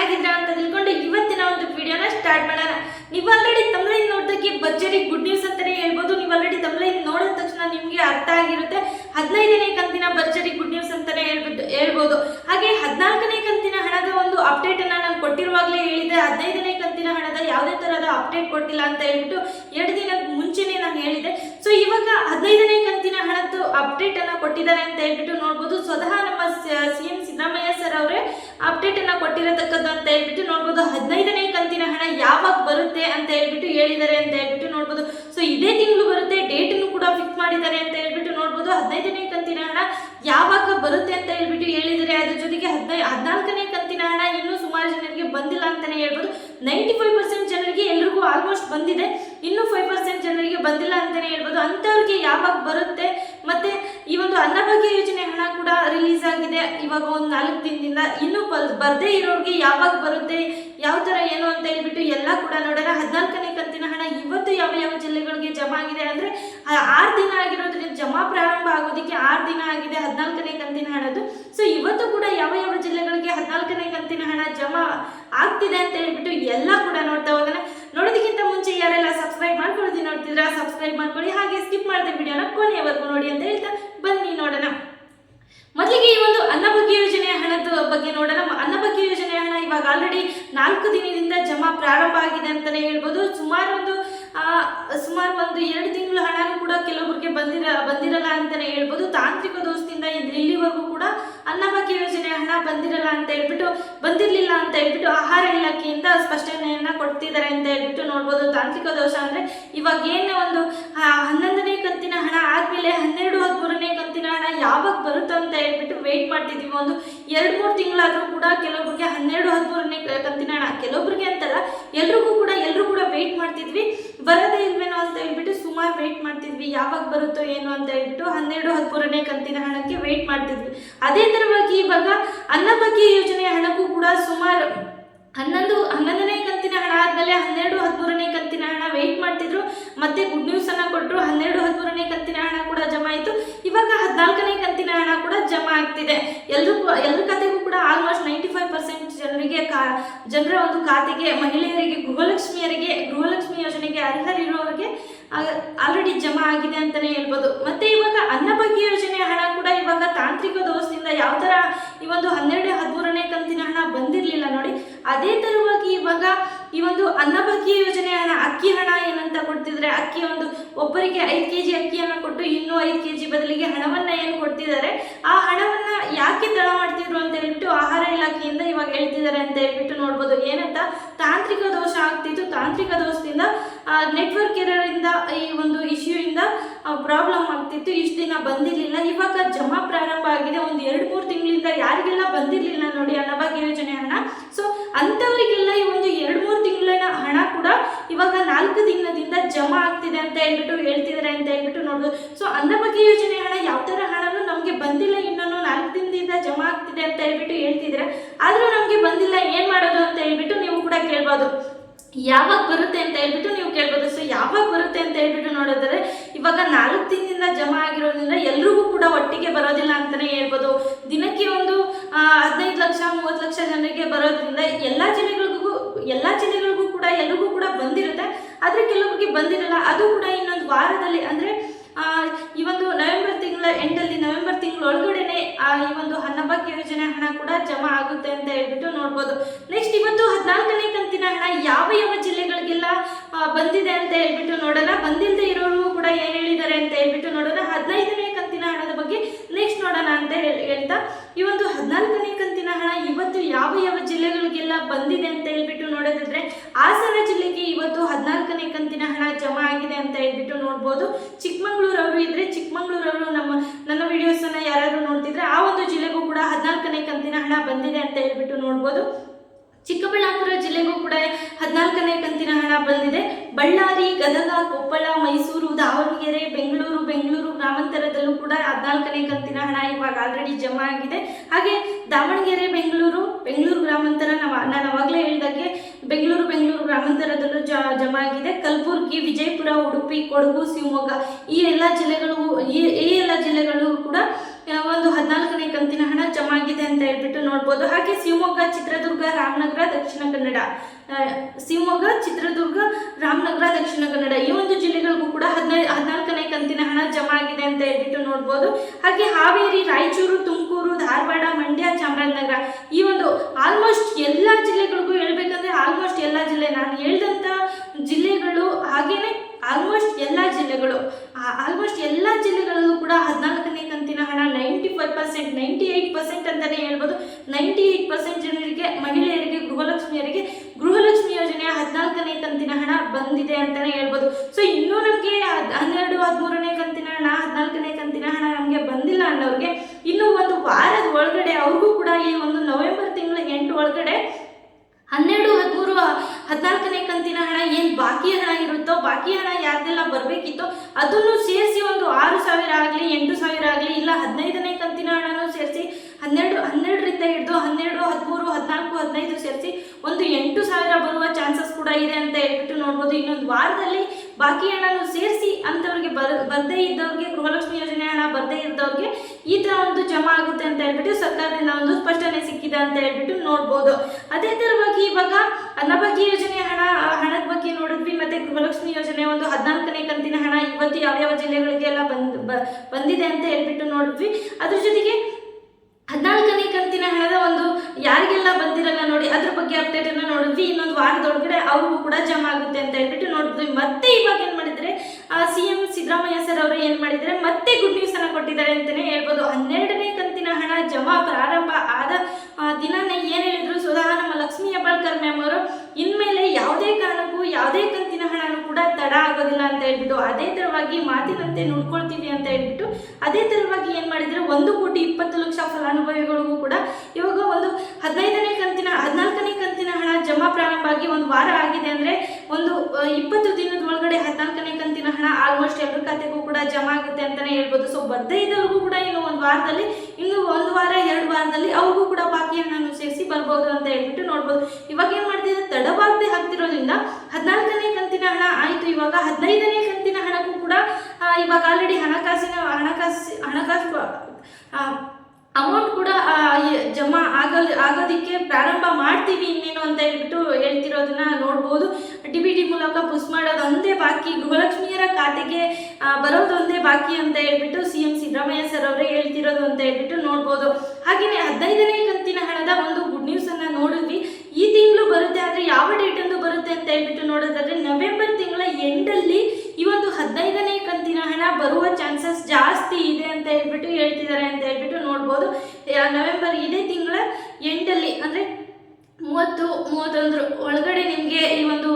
ಚೆನ್ನಾಗಿದ್ದೀರಾ ಅಂತ ತಿಳ್ಕೊಂಡು ಇವತ್ತಿನ ಒಂದು ವಿಡಿಯೋನ ಸ್ಟಾರ್ಟ್ ಮಾಡೋಣ. ನೀವು ಆಲ್ರೆಡಿ ತಮ್ಲೈನ್ ನೋಡಿದಕ್ಕೆ ಭರ್ಜರಿ ಗುಡ್ ನ್ಯೂಸ್ ಅಂತಾನೆ ಹೇಳ್ಬೋದು. ನೀವು ಆಲ್ರೆಡಿ ತಮ್ಲೈನ್ ನೋಡಿದ ತಕ್ಷಣ ನಿಮಗೆ ಅರ್ಥ ಆಗಿರುತ್ತೆ. ಹದಿನೈದನೇ ಕಂತಿನ ಭರ್ಜರಿ ಗುಡ್ ನ್ಯೂಸ್ ಅಂತಾನೆ ಹೇಳ್ಬಿಟ್ಟು ಹೇಳ್ಬೋದು. ಹಾಗೆ ಹದಿನಾಲ್ಕನೇ ಕಂತಿನ ಹಣದ ಒಂದು ಅಪ್ಡೇಟ್ ಅನ್ನ ನಾನು ಕೊಟ್ಟಿರುವಾಗಲೇ ಹೇಳಿದ್ದೆ ಹದಿನೈದನೇ ಯಾವುದೇ ತರಹದ ಅಪ್ಡೇಟ್ ಕೊಟ್ಟಿಲ್ಲ ಅಂತ ಹೇಳ್ಬಿಟ್ಟು ಎರಡು ದಿನ ಮುಂಚೆನೆ ನಾನು ಹೇಳಿದೆ. ಸೊ ಇವಾಗ ಹದಿನೈದನೇ ಕಂತಿನ ಹಣದ್ದು ಅಪ್ಡೇಟ್ ಅನ್ನ ಕೊಟ್ಟಿದ್ದಾರೆ ಅಂತ ಹೇಳ್ಬಿಟ್ಟು ನೋಡ್ಬೋದು. ಸ್ವತಃ ನಮ್ಮ ಸಿ ಎಂ ಸಿದ್ದರಾಮಯ್ಯ ಸರ್ ಅವರೇ ಅಪ್ಡೇಟ್ ಅನ್ನ ಕೊಟ್ಟಿರತಕ್ಕದ್ದು ಅಂತ ಹೇಳ್ಬಿಟ್ಟು ನೋಡ್ಬೋದು. ಹದಿನೈದನೇ ಕಂತಿನ ಹಣ ಯಾವಾಗ ಬರುತ್ತೆ ಅಂತ ಹೇಳ್ಬಿಟ್ಟು ಹೇಳಿದ್ದಾರೆ ಅಂತ ಹೇಳ್ಬಿಟ್ಟು ನೋಡ್ಬೋದು. ಸೊ ಇದೇ ತಿಂಗಳು ಬರುತ್ತೆ ಡೇಟನ್ನು ಕೂಡ ಫಿಕ್ಸ್ ಮಾಡಿದ್ದಾರೆ ಅಂತ ಹೇಳ್ಬಿಟ್ಟು ನೋಡ್ಬೋದು. ಹದಿನೈದನೇ ಕಂತಿನ ಹಣ ಯಾವಾಗ ಬರುತ್ತೆ ಅಂತ ಹೇಳ್ಬಿಟ್ಟು ಹೇಳಿದರೆ ಅದ್ರ ಜೊತೆಗೆ ಹದಿನೈದು ಹದಿನಾಲ್ಕನೇ ಕಂತಿನ ಹಣ ಇನ್ನೂ ಸುಮಾರು ಜನರಿಗೆ ಬಂದಿಲ್ಲ ಅಂತಲೇ ಹೇಳ್ಬೋದು. ನೈಂಟಿ ಫೈವ್ ಪರ್ಸೆಂಟ್ ಎಲ್ರಿಗೂ ಆಲ್ಮೋಸ್ಟ್ ಬಂದಿದೆ. ಇನ್ನೂ ಫೈವ್ ಪರ್ಸೆಂಟ್ ಜನರಿಗೆ ಬಂದಿಲ್ಲ ಅಂತಲೇ ಹೇಳ್ಬೋದು. ಅಂಥವ್ರಿಗೆ ಯಾವಾಗ ಬರುತ್ತೆ? ಮತ್ತೆ ಈ ಒಂದು ಅನ್ನಭಾಗ್ಯ ಯೋಜನೆ ಹಣ ಕೂಡ ರಿಲೀಸ್ ಆಗಿದೆ. ಇವಾಗ ಒಂದು ನಾಲ್ಕು ದಿನದಿಂದ ಇನ್ನೂ ಬರದೇ ಇರೋರಿಗೆ ಯಾವಾಗ ಬರುತ್ತೆ? ಯಾವ ಥರ ಏನು ಅಂತ ಹೇಳ್ಬಿಟ್ಟು ಎಲ್ಲ ಕೂಡ ನೋಡೋಣ. ಹದಿನಾಲ್ಕನೇ ಕಂತಿನ ಹಣ ಇವತ್ತು ಯಾವ ಯಾವ ಜಿಲ್ಲೆಗಳಿಗೆ ಜಮಾ ಆಗಿದೆ ಅಂದರೆ ಆರು ದಿನ ಆಗಿರೋದ್ರಿಂದ ಜಮಾ ಪ್ರಾರಂಭ ಆಗೋದಕ್ಕೆ ಆರು ದಿನ ಆಗಿದೆ ಹದಿನಾಲ್ಕನೇ ಕಂತಿನ ಹಣದ್ದು. ಸೊ ಇವತ್ತು ಕೂಡ ಯಾವ ಯಾವ ಜಿಲ್ಲೆಗಳಿಗೆ ಹದಿನಾಲ್ಕನೇ ಕಂತಿನ ಹಣ ಜಮಾ ಆಗ್ತಿದೆ ಅಂತ ಹೇಳ್ಬಿಟ್ಟು ಎಲ್ಲ ಕೂಡ ನೋಡ್ತಾ ಹೋಗೋಣ. ನೋಡೋದಕ್ಕಿಂತ ಮುಂಚೆ ಯಾರೆಲ್ಲ ಸಬ್ಸ್ಕ್ರೈಬ್ ಮಾಡ್ಕೊಳ್ಳೋದಿ ನೋಡ್ತಿದ್ರ ಸಬ್ಸ್ಕ್ರೈಬ್ ಮಾಡ್ಕೊಳ್ಳಿ. ಹಾಗೆ ಸ್ಕಿಪ್ ಮಾಡಿದ ವಿಡಿಯೋನ ಕೊನೆಯವರೆಗೂ ನೋಡಿ ಅಂತ ಹೇಳ್ತಾ ಬನ್ನಿ ನೋಡೋಣ. ಮೊದಲಿಗೆ ಈ ಒಂದು ಅನ್ನಭಾಗ್ಯ ಯೋಜನೆಯ ಹಣದ ಬಗ್ಗೆ ನೋಡೋಣ. ಅನ್ನಭಾಗ್ಯ ಯೋಜನೆಯ ಹಣ ಇವಾಗ ಆಲ್ರೆಡಿ ನಾಲ್ಕು ದಿನದಿಂದ ಜಮಾ ಪ್ರಾರಂಭ ಆಗಿದೆ ಅಂತಾನೆ ಹೇಳ್ಬೋದು. ಸುಮಾರು ಒಂದು ಸುಮಾರು ಒಂದು ಎರಡು ತಿಂಗಳ ಹಣನೂ ಕೂಡ ಕೆಲವೊಬ್ಬರಿಗೆ ಬಂದಿರ, ಬಂದಿರಲ್ಲ ಅಂತಾನೆ ಹೇಳ್ಬೋದು. ತಾಂತ್ರಿಕ ದೋಷದಿಂದ ಇಲ್ಲಿವರೆಗೂ ಕೂಡ ಅನ್ನಭಾಗ್ಯ ಯೋಜನೆ ಬಂದಿರಲ್ಲ ಅಂತ ಹೇಳ್ಬಿಟ್ಟು, ಬಂದಿರಲಿಲ್ಲ ಅಂತ ಹೇಳ್ಬಿಟ್ಟು ಆಹಾರ ಇಲಾಖೆಯಿಂದ ಸ್ಪಷ್ಟನೆಯನ್ನ ಕೊಡ್ತಿದ್ದಾರೆ ಅಂತ ಹೇಳ್ಬಿಟ್ಟು ನೋಡ್ಬೋದು. ತಾಂತ್ರಿಕ ದೋಷ ಅಂದ್ರೆ ಇವಾಗ ಏನು ಒಂದು ಹನ್ನೊಂದನೇ ಕಂತಿನ ಹಣ ಆದ್ಮೇಲೆ ಹನ್ನೆರಡು, ಹದಿಮೂರನೇ ಕಂತಿನ ಹಣ ಯಾವಾಗ ಬರುತ್ತೋ ಅಂತ ಹೇಳ್ಬಿಟ್ಟು ವೆಯ್ಟ್ ಮಾಡ್ತಿದ್ದೀವಿ ಒಂದು ಎರಡು, ಮೂರು ತಿಂಗಳಾದ್ರೂ ಕೂಡ ಕೆಲವೊಬ್ಬರಿಗೆ ಹನ್ನೆರಡು, ಹದಿಮೂರನೇ ಕಂತಿನ ಹಣ ಕೆಲವೊಬ್ಬರಿಗೆ ಅಂತಲ್ಲ, ಎಲ್ರಿಗೂ ಕೂಡ ಎಲ್ಲರೂ ಕೂಡ ವೆಯ್ಟ್ ಮಾಡ್ತಿದ್ವಿ. ಬರೋದೇ ಇಲ್ವೇನೋ ಅಂತ ಹೇಳ್ಬಿಟ್ಟು ಸುಮಾರು ವೆಯ್ಟ್ ಮಾಡ್ತಿದ್ವಿ. ಯಾವಾಗ ಬರುತ್ತೋ ಏನು ಅಂತ ಹೇಳ್ಬಿಟ್ಟು ಹನ್ನೆರಡು, ಹದಿಮೂರನೇ ಕಂತಿನ ಹಣಕ್ಕೆ ವೆಯ್ಟ್ ಮಾಡ್ತಿದ್ವಿ. ಅದೇ ಥರವಾಗಿ ಇವಾಗ ಅನ್ನಭಾಗ್ಯ ಯೋಜನೆಯ ಹಣಕ್ಕೂ ಕೂಡ ಸುಮಾರು ಹನ್ನೊಂದು ಹನ್ನೊಂದನೇ ಕಂತಿನ ಹಣ ಆದಮೇಲೆ ಹನ್ನೆರಡು ಹದಿಮೂರನೇ ಕಂತಿನ ಹಣ ವೆಯ್ಟ್ ಮಾಡ್ತಿದ್ರು. ಮತ್ತೆ ಗುಡ್ ನ್ಯೂಸ್ ಅನ್ನ ಕೊಟ್ಟರು ಹನ್ನೆರಡು ಹದಿಮೂರನೇ ಕಂತಿನ ಹಣ ಕೂಡ ಜಮಾ ಆಯಿತು. ಇವಾಗ ಹದಿನಾಲ್ಕನೇ ಕಂತಿನ ಹಣ ಕೂಡ ಜಮಾ ಆಗ್ತಿದೆ. ಎಲ್ಲರೂ ಎಲ್ಲರ ಖಾತೆಗೂ ಕೂಡ ಆಲ್ಮೋಸ್ಟ್ ನೈಂಟಿ ಫೈವ್ ಪರ್ಸೆಂಟ್ ಜನರಿಗೆ ಕಾ, ಜನರ ಒಂದು ಖಾತೆಗೆ ಮಹಿಳೆಯರಿಗೆ, ಗೃಹಲಕ್ಷ್ಮಿಯರಿಗೆ, ಗೃಹಲಕ್ಷ್ಮಿ ಯೋಜನೆಗೆ ಅರ್ಹರಿರುವವರಿಗೆ ಆಲ್ರೆಡಿ ಜಮಾ ಆಗಿದೆ ಅಂತಾನೆ ಹೇಳ್ಬೋದು. ಮತ್ತೆ ಇವಾಗ ಅನ್ನಭಾಗ್ಯ ಯೋಜನೆಯ ಹಣ ಕೂಡ ಇವಾಗ ತಾಂತ್ರಿಕ ದೋಷದಿಂದ ಯಾವ ತರ ಈ ಒಂದು ಹನ್ನೆರಡು ಹದಿಮೂರನೇ ಕಂತಿನ ಹಣ ಬಂದಿರಲಿಲ್ಲ ನೋಡಿ, ಅದೇ ತರವಾಗಿ ಇವಾಗ ಈ ಒಂದು ಅನ್ನಭಾಗ್ಯ ಯೋಜನೆ ಹಣ, ಅಕ್ಕಿ ಹಣ ಏನಂತ ಕೊಡ್ತಿದ್ರೆ, ಅಕ್ಕಿ ಒಂದು ಒಬ್ಬರಿಗೆ ಐದು ಕೆ ಜಿ ಅಕ್ಕಿಯನ್ನು ಕೊಟ್ಟು ಇನ್ನೂ ಐದು ಕೆ ಜಿ ಬದಲಿಗೆ ಹಣವನ್ನ ಏನು ಕೊಡ್ತಿದ್ದಾರೆ? ಆ ಹಣವನ್ನ ಯಾಕೆ ತಳ ಮಾಡ್ತಿದ್ರು ಅಂತ ಹೇಳ್ಬಿಟ್ಟು ಆಹಾರ ಇಲಾಖೆಯಿಂದ ಇವಾಗ ಹೇಳ್ತಿದ್ದಾರೆ ಅಂತ ಹೇಳ್ಬಿಟ್ಟು ನೋಡ್ಬೋದು. ಏನಂತ? ತಾಂತ್ರಿಕ ದೋಷ ಆಗ್ತಿತ್ತು. ತಾಂತ್ರಿಕ ದೋಷದಿಂದ ನೆಟ್ವರ್ಕ್ ಇಂದ ಈ ಒಂದು ಇಶ್ಯೂ ಇಂದ ಪ್ರಾಬ್ಲಮ್ ಆಗ್ತಿತ್ತು, ಇಷ್ಟು ದಿನ ಬಂದಿರಲಿಲ್ಲ. ಇವಾಗ ಜಮಾ ಪ್ರಾರಂಭ ಆಗಿದೆ. ಒಂದು ಎರಡು ಮೂರು ತಿಂಗಳಿಂದ ಯಾರಿಗೆಲ್ಲ ಬಂದಿರಲಿಲ್ಲ ನೋಡಿ ಅನ್ನಭಾಗ್ಯ ಯೋಜನೆ ಹಣ ಸೊ ಅಂಥವರಿಗೆಲ್ಲ ಈ ಒಂದು ಎರಡು ಮೂರು ತಿಂಗಳಿನ ಹಣ ಕೂಡ ಇವಾಗ ನಾಲ್ಕು ದಿನದಿಂದ ಜಮಾ ಆಗ್ತಿದೆ ಅಂತ ಹೇಳ್ಬಿಟ್ಟು ಹೇಳ್ತಿದ್ದಾರೆ ಅಂತ ಹೇಳ್ಬಿಟ್ಟು ನೋಡ್ಬೋದು. ಸೊ ಅನ್ನಭಾಗ್ಯ ಯೋಜನೆ ಹಣ ಯಾವ ಥರ ಹಣನೂ ನಮಗೆ ಬಂದಿಲ್ಲ. ಇನ್ನೂ ನಾಲ್ಕು ದಿನದಿಂದ ಜಮಾ ಆಗ್ತಿದೆ ಅಂತ ಹೇಳ್ಬಿಟ್ಟು ಹೇಳ್ತಿದ್ರೆ. ಆದರೂ ನಮಗೆ ಬಂದಿಲ್ಲ, ಏನು ಮಾಡೋದು ಅಂತ ಹೇಳ್ಬಿಟ್ಟು ನೀವು ಕೂಡ ಕೇಳ್ಬೋದು. ಯಾವಾಗ ಬರುತ್ತೆ ಅಂತ ಹೇಳ್ಬಿಟ್ಟು ನೀವು ಕೇಳ್ಬೋದು. ಸೊ ಯಾವಾಗ ಬರುತ್ತೆ ಅಂತ ಹೇಳ್ಬಿಟ್ಟು ನೋಡಿದ್ರೆ, ಇವಾಗ ನಾಲ್ಕು ದಿನದಿಂದ ಜಮಾ ಆಗಿರೋದ್ರಿಂದ ಎಲ್ರಿಗೂ ಕೂಡ ಒಟ್ಟಿಗೆ ಬರೋದಿಲ್ಲ ಅಂತಾನೆ ಹೇಳ್ಬೋದು. ದಿನಕ್ಕೆ ಒಂದು ಹದಿನೈದು ಲಕ್ಷ, ಮೂವತ್ತು ಲಕ್ಷ ಜನರಿಗೆ ಬರೋದ್ರಿಂದ ಎಲ್ಲ ಜಿಲ್ಲೆಗಳಿಗೂ ಎಲ್ಲ ಜಿಲ್ಲೆಗಳಿಗೂ ಕೂಡ ಎಲ್ರಿಗೂ ಕೂಡ ಬಂದಿರುತ್ತೆ. ಆದರೆ ಕೆಲವರಿಗೆ ಬಂದಿರಲ್ಲ. ಅದು ಕೂಡ ಇನ್ನೊಂದು ವಾರದಲ್ಲಿ, ಅಂದರೆ ಈ ಒಂದು ನವೆಂಬರ್ ತಿಂಗಳ ಎಂಡಲ್ಲಿ, ನವೆಂಬರ್ ತಿಂಗಳ ಒಳಗಡೆನೆ ಈ ಒಂದು ಅನ್ನಭಾಗ್ಯ ಯೋಜನೆ ಹಣ ಕೂಡ ಜಮಾ ಆಗುತ್ತೆ ಅಂತ ಹೇಳ್ಬಿಟ್ಟು ನೋಡ್ಬೋದು. ನೆಕ್ಸ್ಟ್ ಹದಿನಾಲ್ಕನೇ ಕಂತಿನ ಹಣ ಯಾವ ಯಾವ ಜಿಲ್ಲೆಗಳಿಗೆಲ್ಲ ಬಂದಿದೆ ಅಂತ ಹೇಳ್ಬಿಟ್ಟು ನೋಡೋಣ. ಬಂದಿಲ್ಲದೆ ಇರೋರು ಕೂಡ ಏನು ಹೇಳಿದ್ದಾರೆ ಅಂತ ಹೇಳ್ಬಿಟ್ಟು ನೋಡೋಣ. ಹದಿನೈದನೇ ಕಂತಿನ ಹಣದ ಬಗ್ಗೆ ನೆಕ್ಸ್ಟ್ ನೋಡೋಣ ಅಂತ ಹೇಳ್- ಹೇಳ್ತಾ. ಈ ಒಂದು ಹದಿನಾಲ್ಕನೇ ಕಂತಿನ ಹಣ ಇವತ್ತು ಯಾವ ಯಾವ ಜಿಲ್ಲೆಗಳಿಗೆಲ್ಲ ಬಂದಿದೆ ಅಂತ ಹೇಳ್ಬಿಟ್ಟು ನೋಡೋದಿದ್ರೆ, ಹಾಸನ ಜಿಲ್ಲೆಗೆ ಇವತ್ತು ಹದಿನಾಲ್ಕನೇ ಕಂತಿನ ಹಣ ಜಮಾ ಆಗಿದೆ ಅಂತ ಹೇಳ್ಬಿಟ್ಟು ನೋಡ್ಬೋದು. ಚಿಕ್ಕಮಂಗ್ಳೂರವರು ಇದ್ರೆ ಚಿಕ್ಕಮಂಗ್ಳೂರವರು ನಮ್ಮ, ನನ್ನ ವಿಡಿಯೋಸನ್ನು ಯಾರಾದರೂ ನೋಡ್ತಿದ್ರೆ ಆ ಒಂದು ಜಿಲ್ಲೆಗೂ ಕೂಡ ಹದಿನಾಲ್ಕನೇ ಕಂತಿನ ಹಣ ಬಂದಿದೆ ಅಂತ ಹೇಳ್ಬಿಟ್ಟು ನೋಡ್ಬೋದು. ಚಿಕ್ಕಬಳ್ಳಾಪುರ ಜಿಲ್ಲೆಗೂ ಕೂಡ ಹದಿನಾಲ್ಕನೇ ಕಂತಿನ ಹಣ ಬಂದಿದೆ. ಬಳ್ಳಾರಿ, ಗದಗ, ಕೊಪ್ಪಳ, ಮೈಸೂರು, ದಾವಣಗೆರೆ, ಬೆಂಗಳೂರು ಬೆಂಗಳೂರು ಗ್ರಾಮಾಂತರದಲ್ಲೂ ಕೂಡ ಹದಿನಾಲ್ಕನೇ ಕಂತಿನ ಹಣ ಇವಾಗ ಆಲ್ರೆಡಿ ಜಮಾ ಆಗಿದೆ. ಹಾಗೆ ದಾವಣಗೆರೆ, ಬೆಂಗಳೂರು ಬೆಂಗಳೂರು ಗ್ರಾಮಾಂತರ ನಾವು, ನಾನು ಅವಾಗಲೇ ಹೇಳಿದಾಗೆ ಬೆಂಗಳೂರು ಬೆಂಗಳೂರು ಗ್ರಾಮಾಂತರದಲ್ಲೂ ಜ, ಜಮಾ ಆಗಿದೆ. ಕಲಬುರಗಿ, ವಿಜಯಪುರ, ಉಡುಪಿ, ಕೊಡಗು, ಶಿವಮೊಗ್ಗ ಈ ಎಲ್ಲ ಜಿಲ್ಲೆಗಳು ಈ ಎಲ್ಲ ಜಿಲ್ಲೆಗಳು ಕೂಡ ಒಂದು ಹದಿನಾಲ್ಕನೇ ಕಂತಿನ ಹಣ ಜಮಾ ಆಗಿದೆ ಅಂತ ಹೇಳ್ಬಿಟ್ಟು ನೋಡ್ಬೋದು. ಹಾಗೆ ಶಿವಮೊಗ್ಗ, ಚಿತ್ರದುರ್ಗ, ರಾಮನಗರ, ದಕ್ಷಿಣ ಕನ್ನಡ. ಶಿವಮೊಗ್ಗ, ಚಿತ್ರದುರ್ಗ, ರಾಮನಗರ, ದಕ್ಷಿಣ ಕನ್ನಡ. ಈ ಒಂದು ಜಿಲ್ಲೆಗಳಿಗೂ ಕೂಡ ಹದಿನೈದು ಹದಿನಾಲ್ಕನೇ ಕಂತಿನ ಹಣ ಜಮಾ ಆಗಿದೆ ಅಂತ ಹೇಳ್ಬಿಟ್ಟು ನೋಡ್ಬೋದು. ಹಾಗೆ ಹಾವೇರಿ, ರಾಯಚೂರು, ತುಮಕೂರು, ಧಾರವಾಡ, ಮಂಡ್ಯ, ಚಾಮರಾಜನಗರ. ಈ ಒಂದು ಆಲ್ಮೋಸ್ಟ್ ಎಲ್ಲ ಜಿಲ್ಲೆಗಳಿಗೂ ಹೇಳ್ಬೇಕಂದ್ರೆ ಆಲ್ಮೋಸ್ಟ್ ಎಲ್ಲ ಜಿಲ್ಲೆ. ನಾನು ಹೇಳ್ದಂಥ ಜಿಲ್ಲೆಗಳು ಹಾಗೇನೆ ಆಲ್ಮೋಸ್ಟ್ ಎಲ್ಲ ಜಿಲ್ಲೆಗಳು. ಆಲ್ಮೋಸ್ಟ್ ಎಲ್ಲ ಜಿಲ್ಲೆಗಳಲ್ಲೂ ಕೂಡ ಹದಿನಾಲ್ಕನೇ ಹಣ ninety five percent ninety eight percent ಅಂತಲೇ ಹೇಳ್ಬೋದು. ನೈಂಟಿ ಏಯ್ಟ್ ಪರ್ಸೆಂಟ್ ಜನರಿಗೆ, ಮಹಿಳೆಯರಿಗೆ, ಗೃಹಲಕ್ಷ್ಮಿಯರಿಗೆ, ಗೃಹಲಕ್ಷ್ಮಿ ಯೋಜನೆಯ ಹದಿನಾಲ್ಕನೇ ಕಂತಿನ ಹಣ ಬಂದಿದೆ ಅಂತಲೇ ಹೇಳ್ಬೋದು. ಸೊ ಇನ್ನೂ ನಮಗೆ ಹನ್ನೆರಡು, ಹದಿಮೂರನೇ ಕಂತಿನ ಹಣ, ಹದಿನಾಲ್ಕನೇ ಕಂತಿನ ಹಣ ನಮಗೆ ಬಂದಿಲ್ಲ ಅನ್ನೋರಿಗೆ ಇನ್ನು ಒಂದು ವಾರದ ಒಳಗಡೆ ಅವ್ರಿಗೂ ಕೂಡ ಈ ಒಂದು ನವೆಂಬರ್ ತಿಂಗಳ ಎಂಟು ಒಳಗಡೆ ಹನ್ನೆರಡು, ಹದಿಮೂರು ಹದಿನಾಲ್ಕನೇ ಕಂತಿನ ಹಣ ಏನು ಬಾಕಿ ಹಣ ಇರುತ್ತೋ, ಬಾಕಿ ಹಣ ಯಾರ್ದೆಲ್ಲ ಬರಬೇಕಿತ್ತೋ, ಅದನ್ನು ಸೇರಿಸಿ ಒಂದು ಆರು ಸಾವಿರ ಆಗಲಿ, ಎಂಟು ಸಾವಿರ ಆಗಲಿ, ಇಲ್ಲ ಹದಿನೈದನೇ ಕಂತಿನ ಹಣನೂ ಸೇರಿಸಿ, ಹನ್ನೆರಡು, ಹನ್ನೆರಡರಿಂದ ಹಿಡಿದು ಹನ್ನೆರಡು, ಹದಿಮೂರು, ಹದಿನಾಲ್ಕು, ಹದಿನೈದು ಸೇರಿಸಿ ಒಂದು ಎಂಟು ಸಾವಿರ ಬರುವ ಚಾನ್ಸಸ್ ಕೂಡ ಇದೆ ಅಂತ ಹೇಳ್ಬಿಟ್ಟು ನೋಡ್ಬೋದು. ಇನ್ನೊಂದು ವಾರದಲ್ಲಿ ಬಾಕಿ ಹಣನೂ ಸೇರಿಸಿ ಅಂಥವ್ರಿಗೆ ಬರ್, ಬರದೇ ಇದ್ದವ್ರಿಗೆ ಗೃಹಲಕ್ಷ್ಮಿ ಯೋಜನೆ ಹಣ ಬರದೇ ಇದ್ದವ್ರಿಗೆ ಈ ಥರ ಒಂದು ಜಮಾ ಆಗುತ್ತೆ ಅಂತ ಹೇಳ್ಬಿಟ್ಟು ಸರ್ಕಾರದಿಂದ ಒಂದು ಸ್ಪಷ್ಟನೆ ಸಿಕ್ಕಿದೆ ಅಂತ ಹೇಳ್ಬಿಟ್ಟು ನೋಡ್ಬೋದು. ಅದೇ ಥರವಾಗಿ ಇವಾಗ ಅನ್ನಭಾಗ್ಯ ಯೋಜನೆ ಹಣ, ಹಣದ ಬಗ್ಗೆ ನೋಡಿದ್ವಿ ಮತ್ತೆ ಗೃಹಲಕ್ಷ್ಮಿ ಯೋಜನೆ ಒಂದು ಹದಿನಾಲ್ಕನೇ ಕಂತಿನ ಹಣ ಇವತ್ತು ಯಾವ್ಯಾವ ಜಿಲ್ಲೆಗಳಿಗೆಲ್ಲ ಬಂದ್ ಬಂದಿದೆ ಅಂತ ಹೇಳ್ಬಿಟ್ಟು ನೋಡಿದ್ವಿ. ಅದ್ರ ಜೊತೆಗೆ ಹದಿನಾಲ್ಕನೇ ಕಂತಿನ ಹಣದ ಒಂದು ಯಾರಿಗೆಲ್ಲ ಬಂದಿರಲ್ಲ ಅದ್ರ ಬಗ್ಗೆ ಅಪ್ಡೇಟ್ ಅನ್ನ ನೋಡಿದ್ವಿ. ಇನ್ನೊಂದು ವಾರದೊಳಗಡೆ ಅವ್ರಿಗೂ ಕೂಡ ಜಮಾ ಆಗುತ್ತೆ ಅಂತ ಹೇಳ್ಬಿಟ್ಟು ನೋಡಿದ್ವಿ. ಮತ್ತೆ ಇವಾಗ ಏನ್ ಮಾಡಿದ್ರೆ ಸಿ ಎಂ ಸಿದ್ದರಾಮಯ್ಯ ಸರ್ ಅವರು ಏನ್ ಮಾಡಿದ್ರೆ, ಮತ್ತೆ ಗುಡ್ ನ್ಯೂಸ್ ಅನ್ನ ಕೊಟ್ಟಿದ್ದಾರೆ ಅಂತಾನೆ ಹೇಳ್ಬೋದು. ಹನ್ನೆರಡನೇ ಕಂತಿನ ಹಣ ಜಮಾ ಪ್ರಾರಂಭ ಆದ ದಿನನೇ ಏನ್ ಹೇಳಿದ್ರು? ಸುಧಾ ನಮ್ಮ ಲಕ್ಷ್ಮೀ ಹೆಬ್ಬಾಳ್ಕರ್ ಮ್ಯಾಮ್ ಅವರು ಇನ್ಮೇಲೆ ಯಾವುದೇ ಕಾರಣಕ್ಕೂ ಯಾವುದೇ ಕಂತಿನ ಹಣನೂ ಕೂಡ ತಡ ಆಗೋದಿಲ್ಲ ಅಂತ ಹೇಳ್ಬಿಟ್ಟು ಅದೇ ತರವಾಗಿ ಮಾತಿನಂತೆ ನೋಡ್ಕೊಳ್ತೀವಿ ಅಂತ ಹೇಳ್ಬಿಟ್ಟು ಅದೇ ತರವಾಗಿ ಏನ್ ಮಾಡಿದರೆ ಒಂದು ಕೋಟಿ ಇಪ್ಪತ್ತು ಲಕ್ಷ ಫಲಾನುಭವಿಗಳಿಗೂ ಕೂಡ ಇವಾಗ ಒಂದು ಹದಿನೈದನೇ ಕಂತಿನ, ಹದಿನಾಲ್ಕನೇ ಕಂತಿನ ಹಣ ಜಮಾ ಪ್ರಾರಂಭ ಆಗಿ ಒಂದು ವಾರ ಆಗಿದೆ ಅಂದ್ರೆ ಒಂದು ಇಪ್ಪತ್ತು ದಿನದ ಒಳಗಡೆ ಹದಿನಾಲ್ಕನೇ ಕಂತಿನ ಹಣ ಆಲ್ಮೋಸ್ಟ್ ಎಲ್ಲರ ಖಾತೆಗೂ ಕೂಡ ಜಮಾ ಆಗುತ್ತೆ ಅಂತಾನೆ ಹೇಳ್ಬೋದು. ಸೊ ಬರ್ದೇ ಇದ್ದವ್ರಿಗೂ ಕೂಡ ಇನ್ನು ಒಂದು ವಾರದಲ್ಲಿ, ಇನ್ನು ಒಂದು ವಾರ, ಎರಡು ವಾರದಲ್ಲಿ ಅವ್ರಿಗೂ ಕೂಡ ಬಾಕಿ ಹಣವನ್ನು ಸೇರಿಸಿ ಬರ್ಬೋದು ಅಂತ ಹೇಳ್ಬಿಟ್ಟು ನೋಡ್ಬೋದು. ಇವಾಗ ಏನ್ ಮಾಡ್ತಿದ್ರೆ ತಡವಾಗದೆ ಹಾಕ್ತಿರೋದ್ರಿಂದ ಹದಿನಾಲ್ಕನೇ ಕಂತಿನ ಹಣ ಆಯ್ತು. ಇವಾಗ ಹದಿನೈದನೇ ಕಂತಿನ ಹಣಕ್ಕೂ ಕೂಡ ಇವಾಗ ಆಲ್ರೆಡಿ ಹಣಕಾಸಿನ, ಹಣಕಾಸು ಹಣಕಾಸು ಅಮೌಂಟ್ ಕೂಡ ಜಮಾ ಆಗಲ್, ಆಗೋದಕ್ಕೆ ಪ್ರಾರಂಭ ಮಾಡ್ತೀವಿ ಇನ್ನೇನು ಅಂತ ಹೇಳ್ಬಿಟ್ಟು ಹೇಳ್ತಿರೋದನ್ನ ನೋಡ್ಬೋದು. ಡಿ ಬಿ ಟಿ ಮೂಲಕ ಪುಸ್ ಮಾಡೋದು ಒಂದೇ ಬಾಕಿ. ಗೃಹಲಕ್ಷ್ಮಿಯರ ಖಾತೆಗೆ ಬರೋದು ಬರೋದೊಂದೇ ಬಾಕಿ ಅಂತ ಹೇಳ್ಬಿಟ್ಟು ಸಿ ಎಂ ಸಿದ್ದರಾಮಯ್ಯ ಸರ್ ಅವರೇ ಹೇಳ್ತಿರೋದು ಅಂತ ಹೇಳ್ಬಿಟ್ಟು ನೋಡ್ಬೋದು. ಹಾಗೆಯೇ ಹದಿನೈದನೇ ಕಂತಿನ ಹಣದ ಒಂದು ಗುಡ್ ನ್ಯೂಸ್ ಅನ್ನ ನೋಡಿದ್ವಿ. ಈ ತಿಂಗಳು ಬರುತ್ತೆ, ಆದರೆ ಯಾವ ಡೇಟ್ ಅಂದು ಬರುತ್ತೆ ಅಂತ ಹೇಳ್ಬಿಟ್ಟು ನೋಡೋದಾದ್ರೆ ನವೆಂಬರ್ ತಿಂಗಳ ಎಂಡಲ್ಲಿ ಈ ಒಂದು ಹದಿನೈದನೇ ಕಂತಿನ ಹಣ ಬರುವ ಚಾನ್ಸಸ್ ಜಾಸ್ತಿ ಇದೆ ಅಂತ ಹೇಳ್ಬಿಟ್ಟು ಹೇಳ್ತಿದ್ದಾರೆ ಅಂತ ಹೇಳ್ಬಿಟ್ಟು ನೋಡ್ಬೋದು. ನವೆಂಬರ್ ಇದೇ ತಿಂಗಳ ಎಂಟಲ್ಲಿ, ಅಂದರೆ ಮೂವತ್ತು, ಮೂವತ್ತೊಂದರ ಒಳಗಡೆ ನಿಮಗೆ ಈ ಒಂದು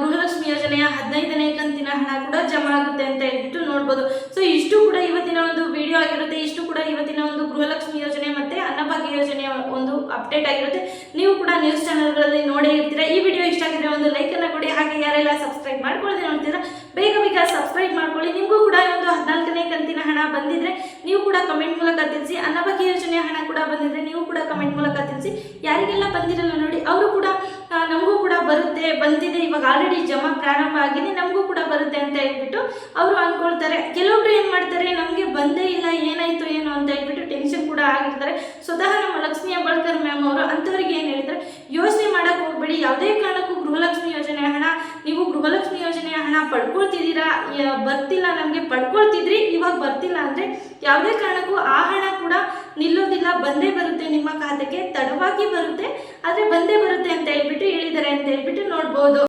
ಗೃಹಲಕ್ಷ್ಮಿ ಯೋಜನೆಯ ಹದಿನೈದನೇ ಕಂತಿನ ಹಣ ಕೂಡ ಜಮಾ ಆಗುತ್ತೆ ಅಂತ ಹೇಳ್ಬಿಟ್ಟು ನೋಡ್ಬೋದು. ಸೊ ಇಷ್ಟು ಕೂಡ ಇವತ್ತಿನ ಒಂದು ವಿಡಿಯೋ ಆಗಿರುತ್ತೆ. ಇಷ್ಟು ಕೂಡ ಇವತ್ತಿನ ಒಂದು ಗೃಹಲಕ್ಷ್ಮಿ ಯೋಜನೆ ಮತ್ತೆ ಅನ್ನಭಾಗ್ಯ ಯೋಜನೆಯ ಒಂದು ಅಪ್ಡೇಟ್ ಆಗಿರುತ್ತೆ. ನೀವು ಕೂಡ ನ್ಯೂಸ್ ಚಾನಲ್ಗಳಲ್ಲಿ ನೋಡೇ ಇರ್ತೀರಾ. ಈ ವಿಡಿಯೋ ಇಷ್ಟ ಆಗಿದ್ರೆ ಒಂದು ಲೈಕ್ ಅನ್ನ ಕೊಡಿ. ಹಾಗೆ ಯಾರೆಲ್ಲ ಸಬ್ಸ್ಕ್ರೈಬ್ ಮಾಡ್ಕೊಳ್ಳದೆ ನೋಡ್ತೀರಾ, ಬೇಗ ಬೇಗ ಸಬ್ಸ್ಕ್ರೈಬ್ ಮಾಡ್ಕೊಳ್ಳಿ. ನಿಮಗೂ ಕೂಡ ಒಂದು ಹದಿನಾಲ್ಕನೇ ಕಂತಿನ ಹಣ ಬಂದಿದ್ರೆ ನೀವು ಕೂಡ ಕಮೆಂಟ್ ಮೂಲಕ ತಿಳಿಸಿ. ಅನ್ನಭಾಗ್ಯ ಯೋಜನೆಯ ಹಣ ಕೂಡ ಬಂದಿದ್ರೆ ನೀವು ಕೂಡ ಕಮೆಂಟ್ ಮೂಲಕ ತಿಳಿಸಿ. ಯಾರಿಗೆಲ್ಲ ಬಂದಿರಲ್ಲ ನೋಡಿ, ಅವರು ಕೂಡ ನಮಗೂ ಬರುತ್ತೆ, ಬಂದಿದೆ, ಇವಾಗ ಆಲ್ರೆಡಿ ಜಮಾ ಪ್ರಾರಂಭ ಆಗಿದೆ, ನಮಗೂ ಕೂಡ ಬರುತ್ತೆ ಅಂತ ಹೇಳ್ಬಿಟ್ಟು ಅವರು ಅಂದ್ಕೊಳ್ತಾರೆ ಕೆಲವೊಬ್ರು ಏನು ಮಾಡ್ತಾರೆ, ನಮಗೆ ಬಂದೇ ಇಲ್ಲ, ಏನಾಯ್ತು, ಏನು ಅಂತ ಹೇಳ್ಬಿಟ್ಟು ಟೆನ್ಷನ್ ಕೂಡ ಆಗಿರ್ತಾರೆ. ಸ್ವತಃ ನಮ್ಮ ಲಕ್ಷ್ಮಿ ಹೆಬ್ಬಾಳ್ಕರ್ ಮ್ಯಾಮ್ ಅವರು ಅಂಥವ್ರಿಗೆ ಏನು ಹೇಳಿದ್ರೆ ಯೋಚನೆ ಮಾಡೋಕೆ ಹೋಗ್ಬೇಡಿ, ಯಾವುದೇ ಕಾರಣಕ್ಕೂ ಗೃಹಲಕ್ಷ್ಮಿ ಯೋಜನೆ ಹಣ, ನೀವು ಗೃಹಲಕ್ಷ್ಮಿ ಯೋಜನೆ ಹಣ ಪಡ್ಕೊಳ್ತಿದ್ದೀರಾ ಬರ್ತಿಲ್ಲ ನಮಗೆ, ಪಡ್ಕೊಳ್ತಿದ್ರಿ, ಇವಾಗ ಬರ್ತಿಲ್ಲ ಅಂದರೆ ಯಾವುದೇ ಕಾರಣಕ್ಕೂ ಆ ಹಣ ಕೂಡ ನಿಲ್ಲೋದಿಲ್ಲ, ಬಂದೇ ಬರುತ್ತೆ, ನಿಮ್ಮ ಖಾತೆಗೆ ತಡವಾಗಿ ಬರುತ್ತೆ, ಆದರೆ ಬಂದೇ ಬರುತ್ತೆ ಅಂತ ಹೇಳ್ಬಿಟ್ಟು ಹೇಳಿದ್ದಾರೆ ಅಂತ ಹೇಳ್ಬಿಟ್ಟು ನೋಡ್ಬೋದು.